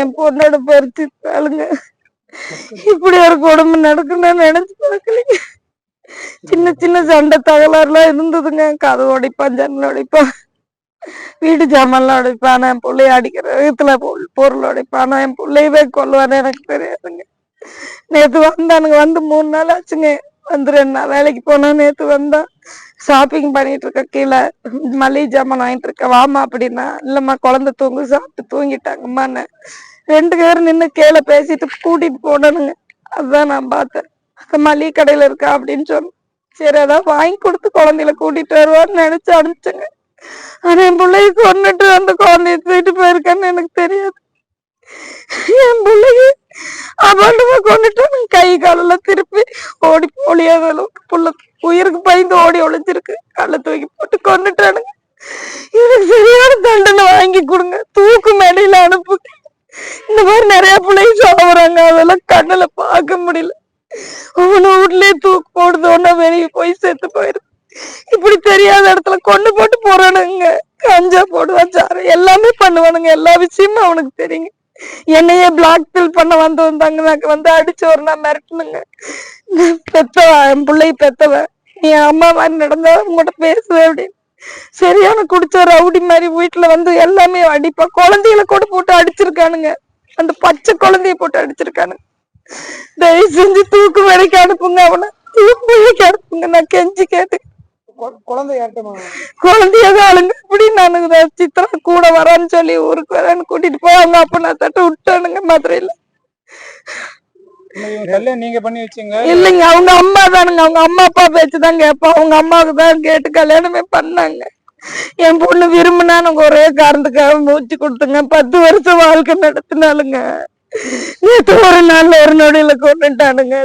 என் பொண்ணோட பருத்தி தாளுங்க. இப்படி ஒரு கொடுமை நடக்குன்னு நினைச்சு பார்க்கலீங்க. சின்ன சின்ன சண்டை தகலாறுலாம் இருந்ததுங்க. கதவு உடைப்பான் ஜன்னல் உடைப்பான் வீடு ஜாமான்லாம் உடைப்பான் என் பிள்ளைய அடிக்கிற விதத்துல பொருள் பொருள் உடைப்பான் என் பிள்ளையவே கொல்லுவான்னு எனக்கு தெரியாதுங்க. நேற்று வந்தானுங்க வந்து மூணு நாள் ஆச்சுங்க. வந்து ரெண்டு நாள் வேலைக்கு போனா நேத்து வந்தா. ஷாப்பிங் பண்ணிட்டு இருக்க கீழே மளிகை ஜாமான் வாங்கிட்டு இருக்க வாமா அப்படின்னா இல்லம்மா குழந்தை தூங்கு சாப்பிட்டு தூங்கிட்டாங்கம்மான்னு. ரெண்டு பேரும் நின்னு கீழே பேசிட்டு கூட்டிட்டு போனனுங்க. அதுதான் நான் பார்த்தேன். மளிகை கடையில இருக்கா அப்படின்னு சொன்னேன் சரி அதான் வாங்கி கொடுத்து குழந்தையில கூட்டிட்டு வருவான்னு நினைச்சு அனுப்பிச்சேங்க. ஆனா என் பிள்ளைய கொன்னுட்டு அந்த குழந்தைய தூக்கிட்டு போயிருக்கான்னு எனக்கு தெரியாது. என் பிள்ளைய அபாண்டமா கொண்டுட்டு கை காலெல்லாம் திருப்பி ஓடி ஒளியாத அளவுக்கு புள்ள உயிருக்கு பயந்து ஓடி ஒளிஞ்சிருக்கு. கல்ல தூக்கி போட்டு கொண்டுட்டானுங்க எனக்கு சரியான தண்டனை வாங்கி கொடுங்க. தூக்கு மேடையில அனுப்பு. இந்த மாதிரி நிறைய பிள்ளைங்க சாப்பிடுறாங்க அதெல்லாம் கண்ணுல பார்க்க முடியல. ஒவ்வொன்னு வீட்லயே தூக்கு போடுது. ஒன்னா வெளியே போய் செத்து போயிருது இப்படி தெரியாத இடத்துல கொண்டு போட்டு போறானுங்க. கஞ்சா போடுவான் சாரு எல்லாமே பண்ணுவானுங்க. எல்லா விஷயமும் அவனுக்கு தெரியுங்க என்னையே பிளாக் பில் பண்ண வந்து வந்தாங்க வந்து அடிச்சு ஒரு நாள் மிரட்டணுங்க பெத்தவ என் பிள்ளைய பெத்தவ. நீ அம்மா மாதிரி நடந்தா உங்கள்கிட்ட பேசுவேன் அப்படின்னு. சரியான குடிச்ச ரவுடி மாதிரி வீட்டுல வந்து எல்லாமே அடிப்பா. குழந்தைகளை கூட போட்டு அடிச்சிருக்கானுங்க. அந்த பச்சை குழந்தைய போட்டு அடிச்சிருக்கானுங்க. தயவு செஞ்சு தூக்கு வரைக்கும் அனுப்புங்க அவனை. தூக்கு வரைக்கும் அனுப்புங்க. நான் கெஞ்சி கேட்டு கொ- குழந்தை யார்கிட்டமா குழந்தையாக ஆளுங்க இப்படி நானுங்க சித்ரா கூட வரான்னு சொல்லி ஊருக்கு வரேன்னு கூட்டிட்டு போய் அவங்க அப்ப நான் தட்ட விட்டானுங்க மதுரையில. நீங்க பண்ணி வச்சீங்க? இல்லைங்க அவங்க அம்மா தானுங்க. அவங்க அம்மா அப்பா பேச்சு தான் கேட்போம் அவங்க அம்மாவுக்கு தான் கேட்டு கல்யாணமே பண்ணாங்க. என் பொண்ணு விரும்பினா எனக்கு ஒரே காரணத்துக்காக மூச்சு கொடுத்துங்க. பத்து வருஷம் வாழ்க்கை நடத்தினாலுங்க நேத்து ஒரு நாள்ல ஒரு நொடியில கொண்டுட்டானுங்க.